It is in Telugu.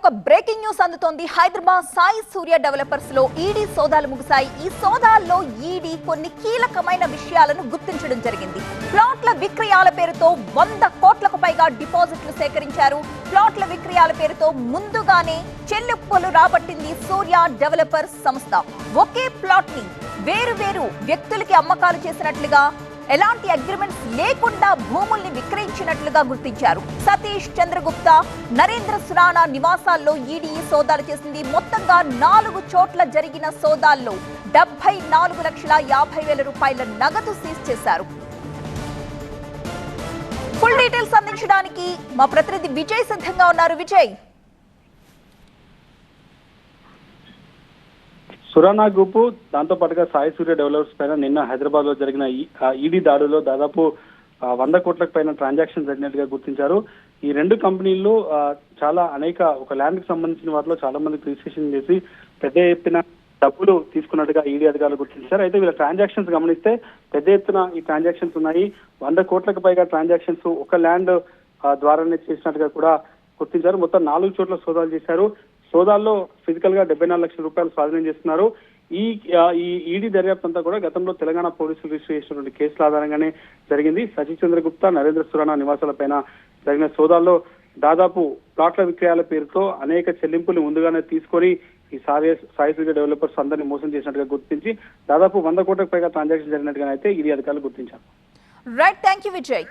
ఒక బ్రేకింగ్ న్యూస్ అందుతోంది. హైదరాబాద్ సాయి సూర్య డెవలపర్స్లో ఈడీ సోదాలు ముగిశాయి. ఈ సోదాల్లో ఈడీ కొన్ని కీలకమైన విషయాలను గుర్తించడం జరిగింది. ప్లాట్ల విక్రయాల పేరుతో వంద కోట్లకు పైగా డిపాజిట్లు సేకరించారు. ప్లాట్ల విక్రయాల పేరుతో ముందుగానే చెల్లింపులు రాబట్టింది సూర్య డెవలపర్స్ సంస్థ. ఒకే ప్లాట్ని వేరు వేరు వ్యక్తులకి అమ్మకాలు చేసినట్లుగా ఎలాంటి అగ్రిమెంట్స్ లేకుండా భూముల్ని విక్రయించినట్లుగా గుర్తించారు. సతీష్ చంద్రగుప్త నరేంద్ర సురానా నివాసాల్లో ఈడీ సోదాలు చేసింది. మొత్తంగా నాలుగు చోట్ల జరిగిన సోదాల్లో డెబ్బై నాలుగు లక్షల యాభై వేల రూపాయల నగదు సీజ్ చేశారు. ఫుల్ డీటెయిల్స్ అందించడానికి మా ప్రతినిధి విజయ్ సిద్ధంగా ఉన్నారు. విజయ్ సురానా గ్రూప్ దాంతో పాటుగా సాయి సూర్య డెవలపర్స్ పైన నిన్న హైదరాబాద్లో జరిగిన ఈడీ దాడులో దాదాపు వంద కోట్లకు పైన ట్రాన్సాక్షన్ జరిగినట్టుగా గుర్తించారు. ఈ రెండు కంపెనీల్లో చాలా అనేక ఒక ల్యాండ్కి సంబంధించిన వాటిలో చాలా మంది రిజిస్ట్రేషన్ చేసి పెద్ద ఎత్తున డబ్బులు తీసుకున్నట్టుగా ఈడీ అధికారులు గుర్తించారు. అయితే వీళ్ళ ట్రాన్సాక్షన్స్ గమనిస్తే పెద్ద ఎత్తున ఈ ట్రాన్సాక్షన్స్ ఉన్నాయి. వంద కోట్లకు పైగా ట్రాన్సాక్షన్స్ ఒక ల్యాండ్ ద్వారానే చేసినట్టుగా కూడా గుర్తించారు. మొత్తం నాలుగు చోట్ల సోదాలు చేశారు. సోదాల్లో ఫిజికల్గా డెబ్బై నాలుగు లక్షల రూపాయలు స్వాధీనం చేస్తున్నారు. ఈ ఈ ఈడీ దర్యాప్తు అంతా కూడా గతంలో తెలంగాణ పోలీసులు రిజిస్టర్ చేసినటువంటి కేసుల ఆధారంగానే జరిగింది. సచిన్ చంద్రగుప్తా నరేంద్ర సురాణ నివాసాల పైన జరిగిన సోదాల్లో దాదాపు ప్లాట్ల విక్రయాల పేరుతో అనేక చెల్లింపులు ముందుగానే తీసుకొని ఈ సాయి సాయి డెవలపర్స్ అందరినీ మోసం చేసినట్టుగా గుర్తించి దాదాపు వంద కోట్లకు పైగా ట్రాన్సాక్షన్ జరిగినట్టుగా అయితే ఈడీ అధికారులు గుర్తించారు. Right thank you Vijay